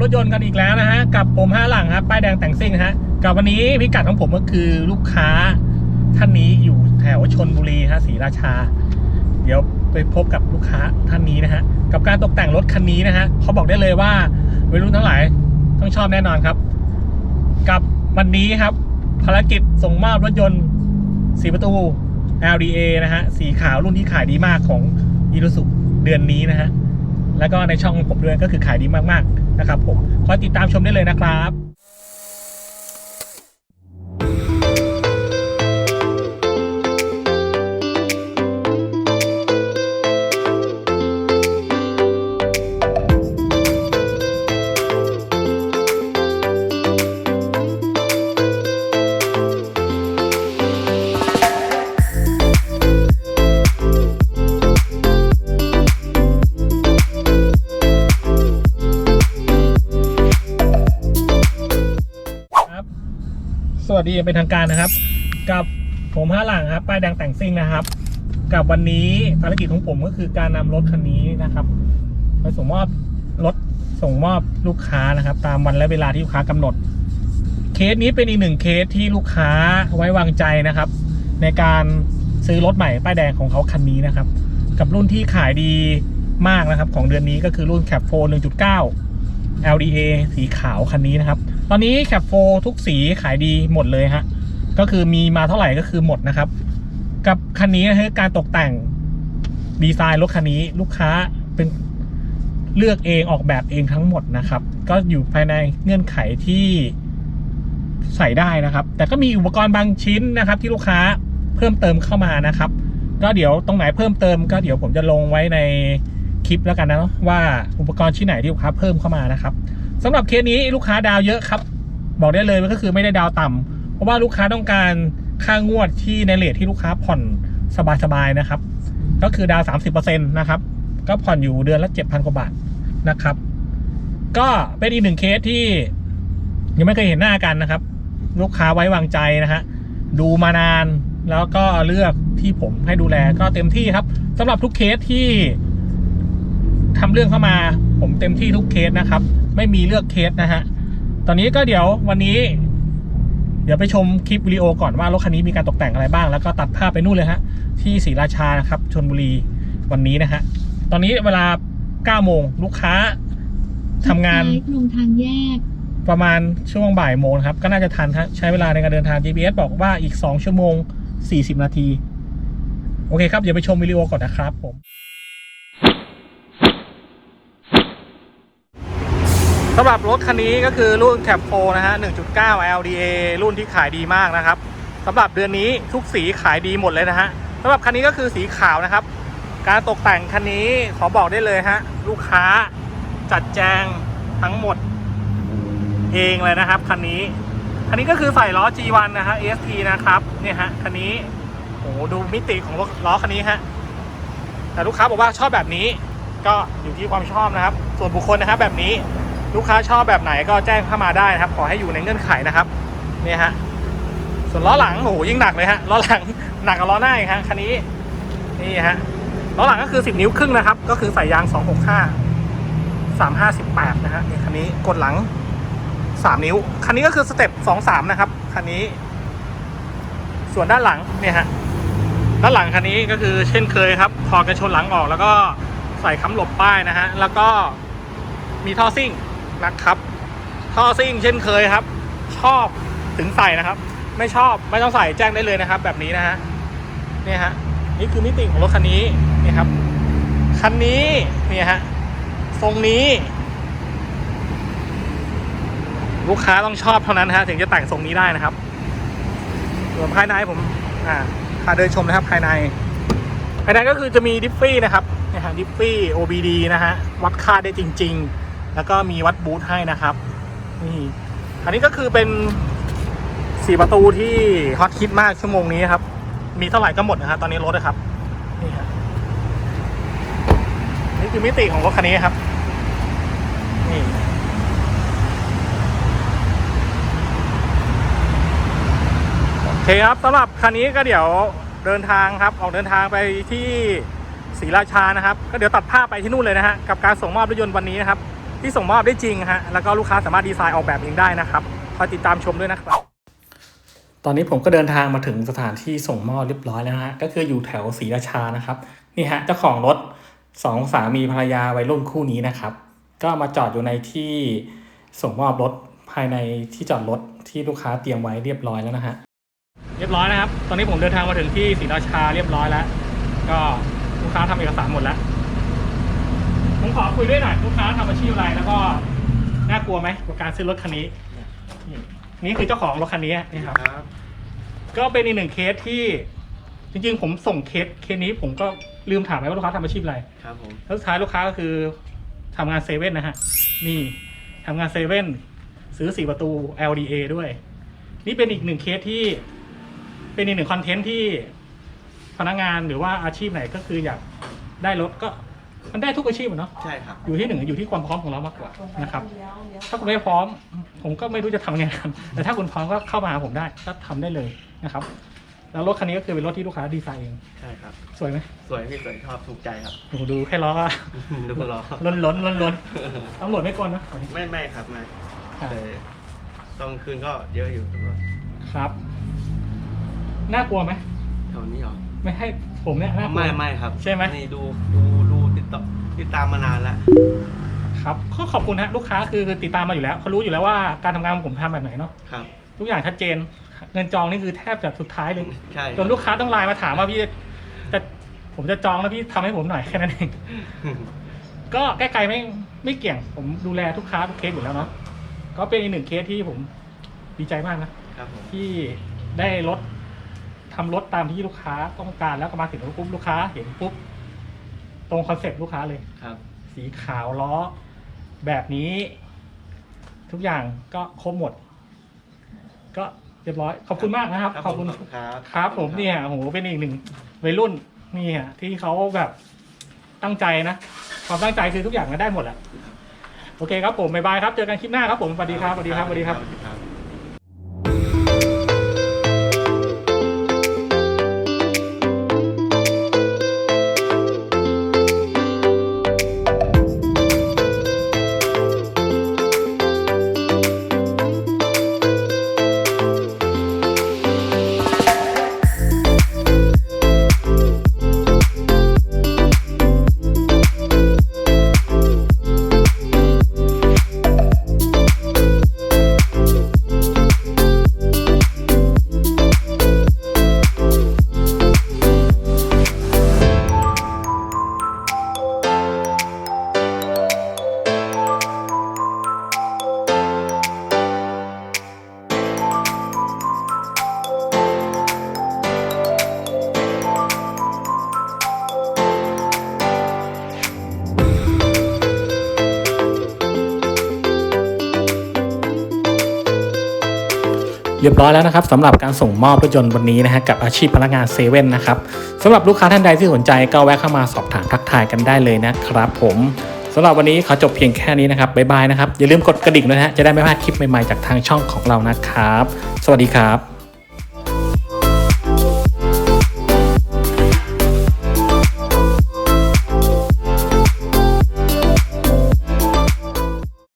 รถยนต์กันอีกแล้วนะฮะกับผมห้าหลังครับป้ายแดงแต่งซิ่งฮะกับวันนี้พิกัดของผมก็คือลูกค้าท่านนี้อยู่แถวชนบุรีฮะศรีราชา เดี๋ยวไปพบกับลูกค้าท่านนี้นะฮะกับการตกแต่งรถคันนี้นะฮะเขาบอกได้เลยว่าวัยรุ่นทั้งหลายต้องชอบแน่นอนครับ กับวันนี้ครับ ภารกิจส่งมอบรถยนต์สีประตู LDA นะฮะสีขาวรุ่นที่ขายดีมากของอีรุสุเดือนนี้นะฮะแล้วก็ในช่องของผมด้วยก็คือขายดีมากๆ นะครับผมคอยติดตามชมได้เลยนะครับครับ ดีย่างเป็นทางการนะครับ กับผมห้าหลังครับป้ายแดงแต่งซิ่งนะครับ กับวันนี้ภารกิจของผมก็คือการนำรถคันนี้นะครับ ไปส่งมอบรถส่งมอบลูกค้านะครับ ตามวันและเวลาที่ลูกค้ากำหนด เคสนี้เป็นอีกหนึ่งเคสที่ลูกค้าไว้วางใจนะครับ ในการซื้อรถใหม่ป้ายแดงของเขาคันนี้นะครับ กับรุ่นที่ขายดีมากนะครับ ของเดือนนี้ก็คือรุ่น Cap 4 1.9 LDA สีขาวคันนี้นะครับ ตอนนี้แคปโฟทุกสีขายดีหมดเลยฮะ ก็คือมีมาเท่าไหร่ก็คือหมดนะครับ กับคันนี้นะฮะการตกแต่งดีไซน์รถคันนี้ลูกค้าเป็นเลือกเองออกแบบเองทั้งหมดนะครับ ก็อยู่ภายในเงื่อนไขที่ใส่ได้นะครับ แต่ก็มีอุปกรณ์บางชิ้นนะครับ ที่ลูกค้าเพิ่มเติมเข้ามานะครับ ก็เดี๋ยวตรงไหนเพิ่มเติม ก็เดี๋ยวผมจะลงไว้ในคลิปแล้วกันนะว่าอุปกรณ์ชิ้นไหนที่ลูกค้าเพิ่มเข้ามานะครับ สำหรับเคสนี้ลูกค้าดาวเยอะครับ บอกได้เลยว่าก็คือไม่ได้ดาวต่ำเพราะว่าลูกค้าต้องการค่างวดที่ในเลทที่ลูกค้าผ่อนสบายๆนะครับ ก็คือดาว 30%นะครับ ก็ผ่อนอยู่เดือนละ 7,000 กว่าบาทนะครับ ก็เป็นอีกหนึ่งเคสที่ยังไม่เคยเห็นหน้ากันนะครับ ลูกค้าไว้วางใจนะฮะดูมานานแล้วก็เลือกที่ผมให้ดูแลก็เต็มที่ครับสำหรับทุกเคสที่ ทำเรื่องเข้ามา ผมเต็มที่ทุกเคสนะครับ ไม่มีเลือกเคสนะฮะตอนนี้ก็เดี๋ยววันนี้ เดี๋ยวไปชมคลิปวิดีโอก่อนว่ารถคันนี้มีการตกแต่งอะไรบ้าง แล้วก็ตัดภาพไปนู่นเลยฮะที่ศรีราชานะครับชนบุรีวันนี้นะฮะตอนนี้เวลา9โมงลูกค้าทำงานซ้ยตรงทางแยก ประมาณช่วงบ่ายโมงนะครับ ก็น่าจะทันฮะใช้เวลาในการเดินทาง GPS บอกว่าอีก 2 ชั่วโมง 40 นาที โอเคครับ เดี๋ยวไปชมวิดีโอก่อนนะครับผม สำหรับรถคันนี้ก็คือรุ่น Cap 4นะฮะ 1.9 LDA รุ่นที่ขายดีมากนะครับสำหรับเดือนนี้ทุกสีขายดีหมดเลยนะฮะสำหรับคันนี้ก็คือสีขาวนะครับ การตกแต่งคันนี้ขอบอกได้เลยฮะ ลูกค้าจัดแจงทั้งหมดเองเลยนะครับคันนี้ คันนี้ก็คือใส่ล้อ G1 นะฮะ ST นะครับเนี่ยฮะคันนี้โอ้โหดูมิติของล้อคันนี้ฮะแต่ลูกค้าบอกว่าชอบแบบนี้ก็อยู่ที่ความชอบนะครับ ส่วนบุคคลนะครับแบบนี้ ลูกค้าชอบแบบไหนก็แจ้งเข้ามาได้นะครับ ขอให้อยู่ในเงื่อนไขนะครับเนี่ยฮะส่วนล้อหลังโอ้โหยิ่งหนักเลยฮะล้อหลังหนักกว่าล้อหน้าอีกฮะคันนี้นี่ฮะล้อหลังก็คือ 10 นิ้วครึ่งนะครับ ก็คือใส่ยาง 265 358 นะฮะนี่คันนี้กดหลัง 3 นิ้ว คันนี้ก็คือสเต็ป2 3 นะครับคันนี้ ส่วนด้านหลังเนี่ยฮะด้านหลังคันนี้ก็คือเช่นเคยครับถอดกระชนหลังออกแล้วก็ใส่ค้ำหลบป้ายนะฮะแล้วก็มีท่อซิ่ง นะครับ ท่อซิ่งเช่นเคยครับ ชอบถึงใส่นะครับ ไม่ชอบไม่ต้องใส่แจ้งได้เลยนะครับ แบบนี้นะฮะเนี่ยฮะนี่คือมิติของรถคันนี้นี่ครับคันนี้เนี่ยฮะทรงนี้ ลูกค้าต้องชอบเท่านั้นฮะถึงจะแต่งทรงนี้ได้นะครับส่วนภายในผมอ่าพาเดินชมนะครับภายใน ภายในก็คือจะมีดิฟฟี่นะครับนี่ฮะดิฟฟี่ OBD นะฮะวัดค่าได้จริง ๆ แล้วก็มีวัดบูทให้นะครับ นี่ อันนี้ก็คือเป็นสี่ประตูที่ฮอตฮิตมากชั่วโมงนี้ครับ มีเท่าไหร่ก็หมดนะฮะตอนนี้รถนะครับ นี่ฮะนี่คือมิติของรถคันนี้ครับ นี่โอเคครับสำหรับคันนี้ก็เดี๋ยวเดินทางครับ ออกเดินทางไปที่ศรีราชานะครับ ก็เดี๋ยวตัดภาพไปที่นู่นเลยนะฮะกับการส่งมอบรถยนต์วันนี้นะครับ ที่ส่งมอบได้จริงฮะแล้วก็ลูกค้าสามารถดีไซน์ออกแบบเองได้นะครับคอยติดตามชมด้วยนะครับ ตอนนี้ผมก็เดินทางมาถึงสถานที่ส่งมอบเรียบร้อยแล้วนะฮะก็คืออยู่แถวศรีราชานะครับนี่ฮะเจ้าของรถสองสามีภรรยาวัยรุ่นคู่นี้นะครับ ก็มาจอดอยู่ในที่ส่งมอบรถภายในที่จอดรถที่ลูกค้าเตรียมไว้เรียบร้อยแล้วนะฮะเรียบร้อยนะครับ ตอนนี้ผมเดินทางมาถึงที่ศรีราชาเรียบร้อยแล้ว ก็ลูกค้าทำเอกสารหมดแล้วผม ขอคุยด้วยหน่อยลูกค้าทำอาชีพอะไรแล้วก็น่ากลัวไหมกับการซื้อรถคันนี้นี่นี่คือเจ้าของรถคันนี้นี่ครับ ครับ ก็เป็นอีกหนึ่งเคสที่ จริงๆ ผมส่งเคสเคสนี้ผมก็ลืมถามไปว่าลูกค้าทำอาชีพอะไรครับผม แล้วสุดท้ายลูกค้าก็คือทำงานเซเว่นนะฮะนี่ทำงานเซเว่นซื้อสี่ประตู LDA ด้วย นี่เป็นอีกหนึ่งเคสที่ เป็นอีกหนึ่งคอนเทนต์ที่พนักงานหรือว่าอาชีพไหนก็คืออยากได้รถก็ มันได้ทุกอาชีพอะเนาะ ใช่ครับ อยู่ที่หนึ่งอยู่ที่ความพร้อมของเรามากกว่านะครับ ถ้าคุณไม่พร้อม ผมก็ไม่รู้จะทำยังไงกันแต่ถ้าคุณพร้อมก็เข้ามาหาผมได้ก็ทำได้เลยนะครับ แล้วรถคันนี้ก็คือเป็นรถที่ลูกค้าดีไซน์เอง ใช่ครับ สวยไหมสวยพี่สวยชอบถูกใจครับโอ้โหดูแค่ล้อก็ ดูคนรอ ล้นล้นล้นล้นตำรวจไม่กลนะไม่ไม่ครับไม่ครับแต่ตอนคืนก็เยอะอยู่ตำรวจครับ น่ากลัวไหมแถวนี้เหรอ ไม่ให้ผมเนี่ยน่ากลัว ไม่ไม่ครับใช่ไหม นี่ดูดูดู ติดต่อติดตามมานานแล้ว ครับก็ขอบคุณฮะลูกค้าคือติดตามมาอยู่แล้วเขารู้อยู่แล้วว่าการทำงานของผมทำแบบไหนเนาะครับ ทุกอย่างชัดเจน เงินจองนี่คือแทบจะสุดท้ายเลยใช่จนลูกค้าต้องไลน์มาถามว่าพี่จะจะผมจะจองแล้วพี่ทำให้ผมหน่อยแค่นั้นเองก็ใกล้ๆไม่ไม่เกี่ยง ผมดูแลทุกค้าทุกเคสอยู่แล้วเนาะก็เป็นอีกหนึ่งเคสที่ผมดีใจมากนะครับผมที่ได้รถทำรถตามที่ลูกค้าต้องการแล้วก็มาถึงปุ๊บลูกค้าเห็นปุ๊บ ตรงคอนเซ็ปต์ลูกค้าเลย ครับ สีขาวล้อ แบบนี้ ทุกอย่างก็ครบหมด ก็เรียบร้อย ขอบคุณมากนะครับ ขอบคุณผมครับครับผมเนี่ยโอ้โหเป็นอีกหนึ่งวัยรุ่นนี่ฮะที่เขาแบบตั้งใจนะ ความตั้งใจคือทุกอย่างก็ได้หมดแหละโอเคครับผมบ๊ายบายครับ เจอกันคลิปหน้าครับผมสวัสดีครับสวัสดีครับสวัสดีครับสวัสดีครับ รียบร้อยแล้วนะครับสำหรับการส่งมอบรถยนต์วันนี้นะฮะกับอาชีพพนักงานเซเว่นนะครับสำหรับลูกค้าท่านใดที่สนใจก็แวะเข้ามาสอบถามทักทายกันได้เลยนะครับผมสำหรับวันนี้ขอจบเพียงแค่นี้นะครับบ๊ายบายนะครับอย่าลืมกดกระดิ่งด้วยนะฮะจะได้ไม่พลาดคลิปใหม่ๆจากทางช่องของเรานะครับ สวัสดีครับ